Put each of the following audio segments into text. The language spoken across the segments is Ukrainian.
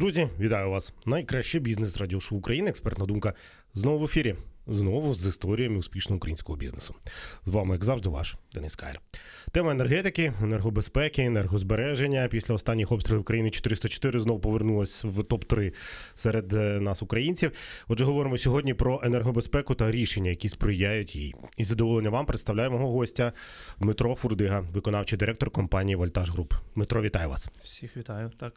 Друзі, вітаю вас! Найкраще бізнес радіошоу України. Експертна думка знову в ефірі. Знову з історіями успішного українського бізнесу. З вами, як завжди, ваш Денис Кайр. Тема енергетики, енергобезпеки, енергозбереження. Після останніх обстрілів України 404 знову повернулась в топ 3 серед е, нас, українців. Отже, говоримо сьогодні про енергобезпеку та рішення, які сприяють їй. І задоволення вам представляю мого гостя Дмитро Фурдига, виконавчий директор компанії Вольтаж Груп. Дмитро, вітаю вас. Всіх вітаю. Так.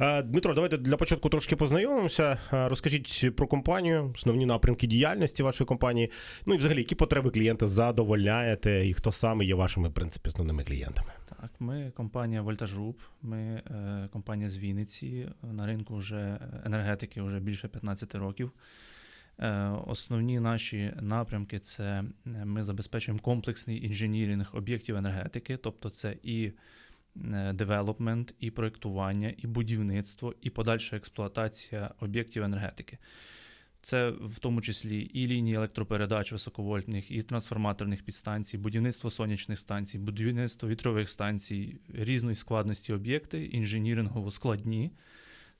Е, Дмитро, давайте для початку трошки познайомимося. Е, Розкажіть про компанію, основні напрямки діяльності вашої компанії. Ну і взагалі, які потреби клієнта задовольняєте, і хто саме є вашими в принципі основними клієнтами? Так, ми компанія Group, ми е, компанія з Вінниці. На ринку вже енергетики вже більше 15 років. Основні наші напрямки це ми забезпечуємо комплексний інженіринг об'єктів енергетики, тобто це і девелопмент, і проєктування, і будівництво, і подальша експлуатація об'єктів енергетики. Це в тому числі і лінії електропередач високовольтних, і трансформаторних підстанцій, будівництво сонячних станцій, будівництво вітрових станцій, різної складності об'єкти, інженірингово складні.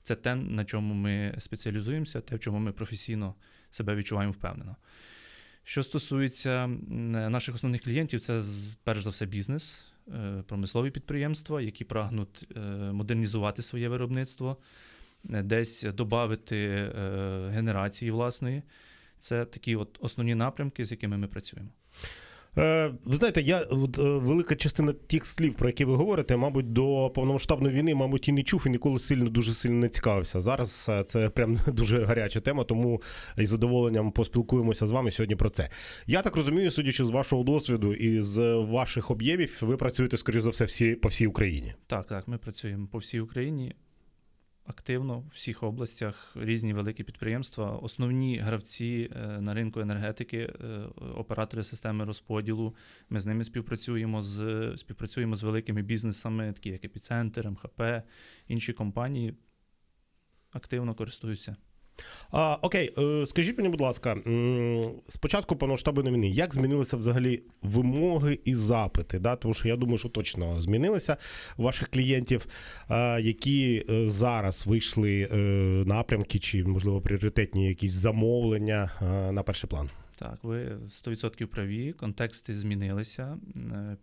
Це те, на чому ми спеціалізуємося, те, в чому ми професійно себе відчуваємо впевнено. Що стосується наших основних клієнтів, це перш за все бізнес, е, промислові підприємства, які прагнуть е, модернізувати своє виробництво, е, десь додати генерації власної. Це такі от основні напрямки, з якими ми працюємо. Е, ви знаєте, я от, велика частина тих слів, про які ви говорите, мабуть, до повномасштабної війни, мабуть, і не чув і ніколи сильно дуже сильно не цікавився. Зараз це прям дуже гаряча тема, тому із задоволенням поспілкуємося з вами сьогодні про це. Я так розумію, судячи з вашого досвіду і з ваших об'ємів, ви працюєте, скоріш за все, всі по всій Україні. Так, так, ми працюємо по всій Україні активно в всіх областях різні великі підприємства. Основні гравці е, на ринку енергетики, е, оператори системи розподілу. Ми з ними співпрацюємо з співпрацюємо з великими бізнесами, такі як Епіцентр, МХП, інші компанії активно користуються. А, Окей, е, скажіть мені, будь ласка, спочатку повномасштабної війни, як змінилися взагалі вимоги і запити? Да? Тому що я думаю, що точно змінилися ваших клієнтів, які е, зараз вийшли е, напрямки чи, можливо, пріоритетні якісь замовлення на перший план. Так, ви 100% праві. Контексти змінилися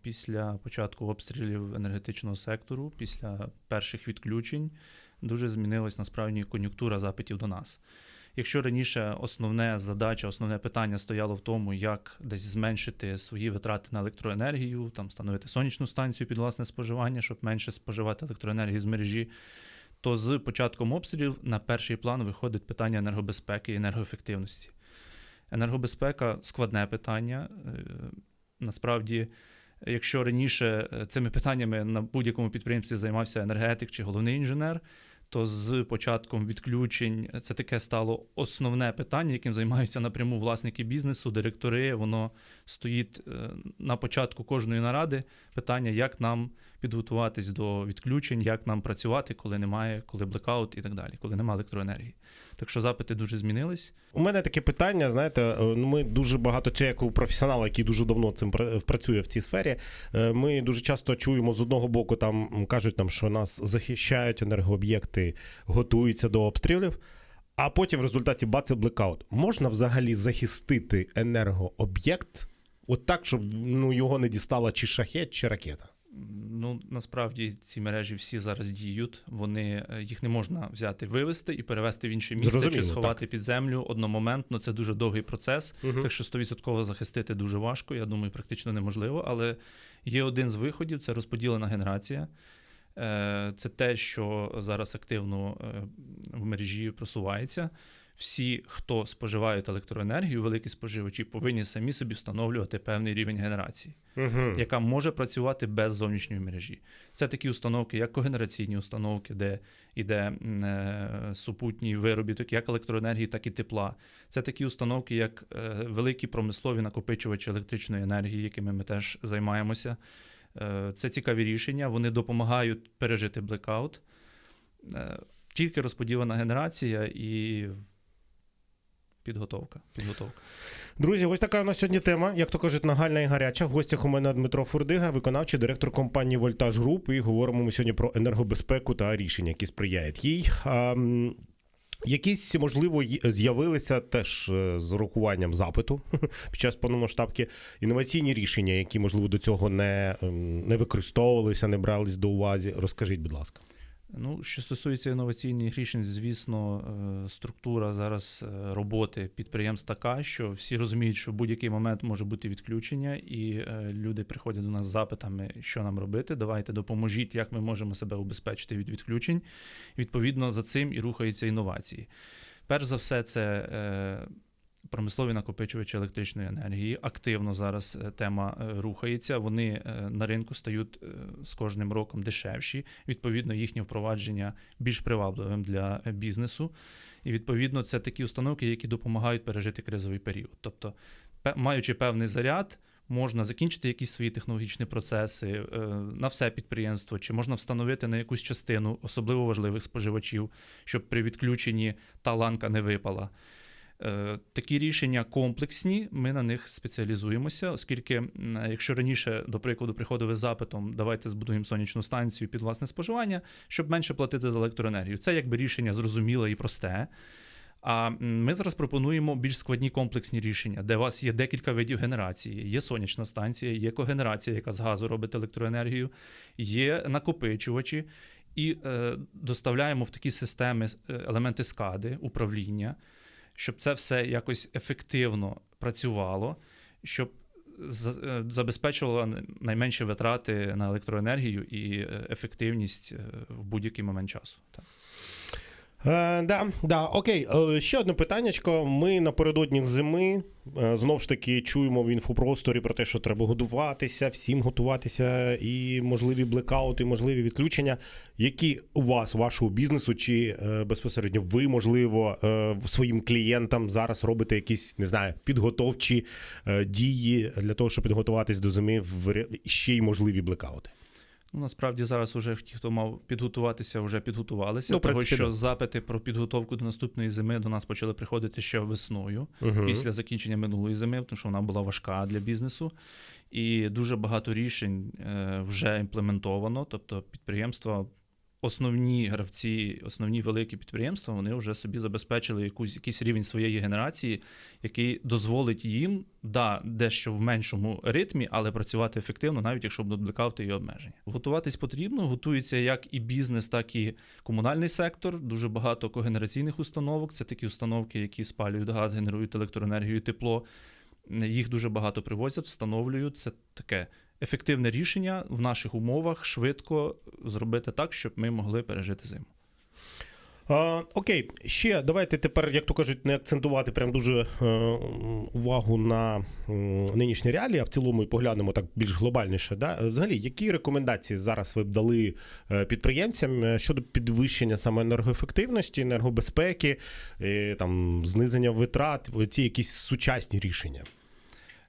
після початку обстрілів енергетичного сектору, після перших відключень дуже змінилась насправді кон'юнктура запитів до нас. Якщо раніше основне задача, основне питання стояло в тому, як десь зменшити свої витрати на електроенергію, там встановити сонячну станцію під власне споживання, щоб менше споживати електроенергію з мережі, то з початком обстрілів на перший план виходить питання енергобезпеки і енергоефективності. Енергобезпека складне питання. Е, насправді, якщо раніше е, цими питаннями на будь-якому підприємстві займався енергетик чи головний інженер то з початком відключень це таке стало основне питання, яким займаються напряму власники бізнесу, директори. Воно стоїть е, на початку кожної наради. Питання, як нам підготуватись до відключень, як нам працювати, коли немає, коли блекаут і так далі, коли немає електроенергії. Так що запити дуже змінились. У мене таке питання. Знаєте, е, ну ми дуже багато чи як у професіонала, який дуже давно цим працює в цій сфері. Е, ми дуже часто чуємо з одного боку, там кажуть нам, що нас захищають енергооб'єкти, готуються до обстрілів. А потім в результаті бац блекаут. Можна взагалі захистити енергооб'єкт от так, щоб ну, його не дістала чи шахет, чи ракета? Ну насправді ці мережі всі зараз діють. Вони е, їх не можна взяти, вивести і перевести в інше місце Зрозуміло, чи сховати так. під землю одномоментно. Це дуже довгий процес. Угу. Так що 100% захистити дуже важко. Я думаю, практично неможливо. Але є один з виходів: це розподілена генерація. Е, це те, що зараз активно е, в мережі просувається всі, хто споживають електроенергію, великі споживачі, повинні самі собі встановлювати певний рівень генерації, угу. яка може працювати без зовнішньої мережі. Це такі установки, як когенераційні установки, де йде е, супутній виробіток, як електроенергії, так і тепла. Це такі установки, як е, великі промислові накопичувачі електричної енергії, якими ми теж займаємося. Е, це цікаві рішення. Вони допомагають пережити блекаут. Е, тільки розподілена генерація і Підготовка. Підготовка. Друзі, ось така у нас сьогодні тема, як то кажуть, нагальна і гаряча. В гостях у мене Дмитро Фурдига, виконавчий директор компанії Вольтаж Груп. І говоримо ми сьогодні про енергобезпеку та рішення, які сприяють їй. А, Якісь, можливо, з'явилися теж е, з урахуванням запиту під час повномасштабки інноваційні рішення, які, можливо, до цього не, не використовувалися, не брались до уваги. Розкажіть, будь ласка. Ну, що стосується інноваційних рішень, звісно, е, структура зараз е, роботи підприємств така, що всі розуміють, що в будь-який момент може бути відключення, і е, люди приходять до нас з запитами, що нам робити. Давайте допоможіть, як ми можемо себе убезпечити від відключень. Відповідно, за цим і рухаються інновації. Перш за все, це промислові накопичувачі електричної енергії. Активно зараз е, тема е, рухається. Вони е, на ринку стають з кожним роком дешевші. Відповідно, їхнє впровадження більш привабливим для бізнесу. І відповідно, це такі установки, які допомагають пережити кризовий період. Тобто, маючи певний заряд. Можна закінчити якісь свої технологічні процеси на все підприємство, чи можна встановити на якусь частину особливо важливих споживачів, щоб при відключенні та ланка не випала. Е, Такі рішення комплексні, ми на них спеціалізуємося, оскільки, якщо раніше, до прикладу, приходили з запитом, давайте збудуємо сонячну станцію під власне споживання, щоб менше платити за електроенергію. Це якби рішення зрозуміле і просте. А ми зараз пропонуємо більш складні комплексні рішення, де у вас є декілька видів генерації. Є сонячна станція, є когенерація, яка з газу робить електроенергію, є накопичувачі, і е, доставляємо в такі системи е, елементи скади, управління, щоб це все якось ефективно працювало, щоб е, забезпечувало найменші витрати на електроенергію і е, ефективність е, в будь-який момент часу. Так. Е, да, да, окей. Е, ще одне питаннячко. Ми напередодні зими е, знов ж таки чуємо в інфопросторі про те, що треба готуватися, всім готуватися, і можливі блекаути, можливі відключення. Які у вас, вашого бізнесу, чи безпосередньо ви, можливо, своїм клієнтам зараз робите якісь, не знаю, підготовчі дії для того, щоб підготуватись до зими в ще й можливі блекаути? Ну, насправді зараз уже ті, хто мав підготуватися, вже підготувалися. Ну, того, що запити про підготовку до наступної зими до нас почали приходити ще весною, Угу. після закінчення минулої зими, тому що вона була важка для бізнесу. І дуже багато рішень е, вже імплементовано. Тобто підприємства, основні гравці, основні великі підприємства, вони вже собі забезпечили якусь, якийсь рівень своєї генерації, який дозволить їм, да, дещо в меншому ритмі, але працювати ефективно, навіть якщо будуть блекаути і обмеження. Готуватись потрібно, готується як і бізнес, так і комунальний сектор. Дуже багато когенераційних установок. Це такі установки, які спалюють газ, генерують електроенергію, тепло. Їх дуже багато привозять, встановлюють. Це таке ефективне рішення в наших умовах швидко зробити так, щоб ми могли пережити зиму. А, окей, ще давайте тепер, як то кажуть, не акцентувати прям дуже е, увагу на м, нинішні реалії, а в цілому і поглянемо так більш глобальніше. Да? Е, Взагалі, які рекомендації зараз ви б дали е, підприємцям е, щодо підвищення саме енергоефективності, енергобезпеки, е, там знизення витрат, ці якісь сучасні рішення?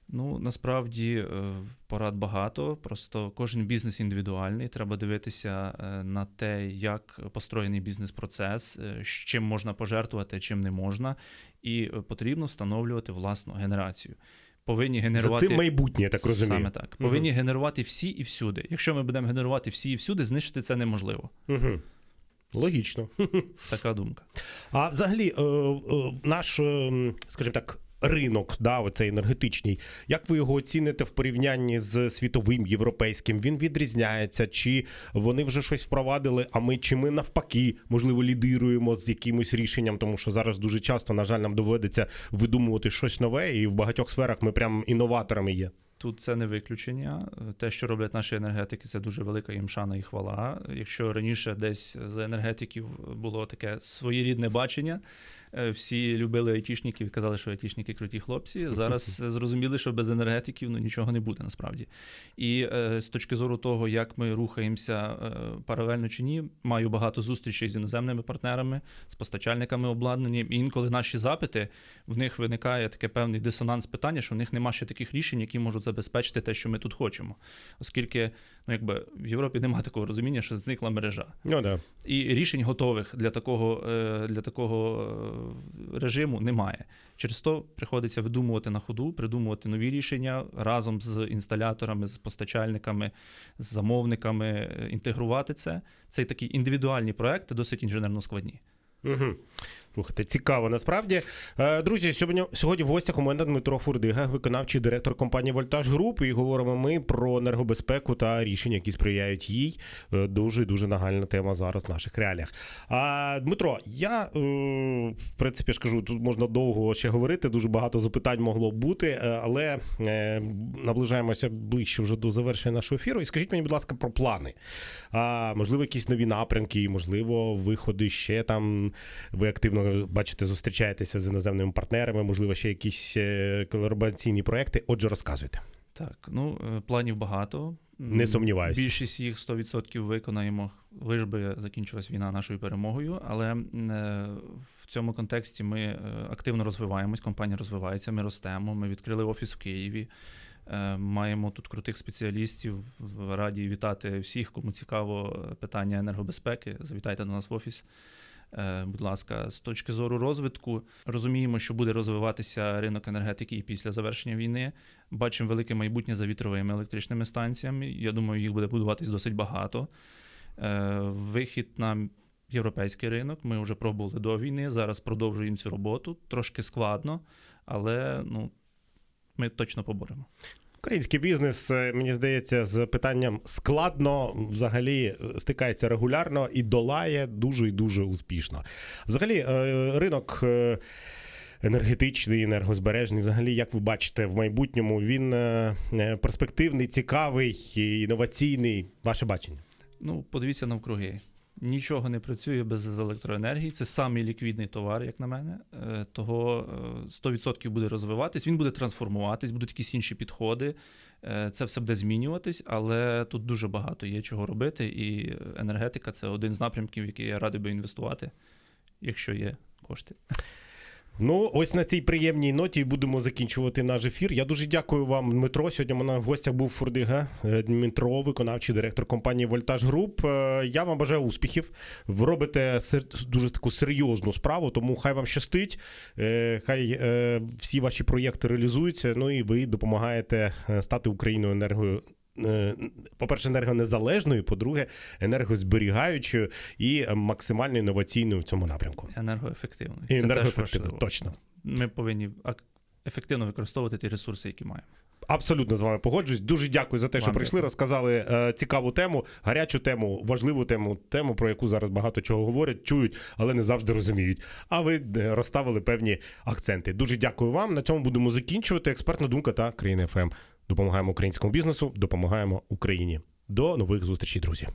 Ну насправді е, порад багато. Просто кожен бізнес індивідуальний. Треба дивитися е, на те, як построєний бізнес-процес, е, з чим можна пожертвувати, чим не можна, і потрібно встановлювати власну генерацію. Повинні За генерувати цим майбутнє, я так розумію. Саме так. Повинні генерувати всі і всюди. Якщо ми будемо генерувати всі і всюди, знищити це неможливо. Угу. Логічно. Така думка. А взагалі, наш, е, скажімо так, ринок, да, оцей енергетичний, як ви його оціните в порівнянні з світовим європейським? Він відрізняється? Чи вони вже щось впровадили? А ми чи ми навпаки, можливо, лідируємо з якимось рішенням? Тому що зараз дуже часто, на жаль, нам доведеться видумувати щось нове, і в багатьох сферах ми прям інноваторами є. Тут це не виключення. Те, що роблять наші енергетики, це дуже велика їм шана і хвала. Якщо раніше десь з енергетиків було таке своєрідне бачення, всі любили айтішників і казали, що айтішники круті хлопці. Зараз зрозуміли, що без енергетиків ну, нічого не буде насправді. І е, з точки зору того, як ми рухаємося е, паралельно чи ні, маю багато зустрічей з іноземними партнерами, з постачальниками обладнання. І інколи наші запити в них виникає таке певний дисонанс питання, що в них нема ще таких рішень, які можуть забезпечити те, що ми тут хочемо. Оскільки ну, якби, в Європі немає такого розуміння, що зникла мережа. Ну да. І рішень готових для такого, е, для такого режиму немає. Через то приходиться видумувати на ходу, придумувати нові рішення разом з інсталяторами, з постачальниками, з замовниками, е, інтегрувати це. Це такі індивідуальні проекти, досить інженерно складні. Угу. Слухайте, цікаво насправді. Е, Друзі, сьогодні, сьогодні в гостях у мене Дмитро Фурдига, виконавчий директор компанії Вольтаж Груп. І говоримо ми про енергобезпеку та рішення, які сприяють їй. Е, Дуже дуже нагальна тема зараз в наших реаліях. А Дмитро, я е, в принципі ж кажу, тут можна довго ще говорити. Дуже багато запитань могло бути, але наближаємося ближче вже до завершення нашого ефіру. І скажіть мені, будь ласка, про плани. А можливо, якісь нові напрямки, можливо, виходи ще там. Ви активно бачите, зустрічаєтеся з іноземними партнерами, можливо, ще якісь е, колабораційні проекти. Отже, розказуйте. Так, ну е, планів багато. Не сумніваюся. Більшість їх 100% виконаємо, лиш би закінчилась війна нашою перемогою. Але е, в цьому контексті ми активно розвиваємось, компанія розвивається, ми ростемо. Ми відкрили офіс в Києві. Маємо тут крутих спеціалістів. Раді вітати всіх, кому цікаво питання енергобезпеки. Завітайте до нас в офіс. Е, Будь ласка, з точки зору розвитку, розуміємо, що буде розвиватися ринок енергетики і після завершення війни. Бачимо велике майбутнє за вітровими електричними станціями. Я думаю, їх буде будуватись досить багато. Е, Вихід на європейський ринок. Ми вже пробували до війни. Зараз продовжуємо цю роботу. Трошки складно, але ну, ми точно поборемо. Український бізнес, е, мені здається, з питанням складно взагалі е, стикається регулярно і долає дуже і дуже успішно. Взагалі, е, ринок. Енергетичний, енергозбережний, взагалі, як ви бачите, в майбутньому він перспективний, цікавий, інноваційний. Ваше бачення? Ну, подивіться навкруги. Нічого не працює без електроенергії. Це самий ліквідний товар, як на мене. Е, Того е, 100% буде розвиватись, він буде трансформуватись, будуть якісь інші підходи. Е, Це все буде змінюватись, але тут дуже багато є чого робити. І енергетика це один з напрямків, в який я радий би інвестувати, якщо є кошти. Ну, ось на цій приємній ноті будемо закінчувати наш ефір. Я дуже дякую вам, Дмитро. Сьогодні у мене в гостях був Фурдига е, Дмитро, виконавчий директор компанії Вольтаж Груп. Е, Я вам бажаю успіхів. Ви робите дуже таку серйозну справу, тому хай вам щастить. Е, Хай всі ваші проєкти реалізуються. Ну і ви допомагаєте стати Україною енергою. Е, По-перше, енергонезалежною, по-друге, енергозберігаючою і максимально інноваційною в цьому напрямку. Енергоефективно. І Це енергоефективно, точно. Ми повинні ефективно використовувати ті ресурси, які маємо. Абсолютно з вами погоджуюсь. Дуже дякую за те, що Вам прийшли, дякую. розказали е, цікаву тему, гарячу тему, важливу тему, тему, про яку зараз багато чого говорять, чують, але не завжди розуміють. А ви е, розставили певні акценти. Дуже дякую вам. На цьому будемо закінчувати. Експертна думка та країни ФМ. Допомагаємо українському бізнесу, допомагаємо Україні. До нових зустрічей, друзі.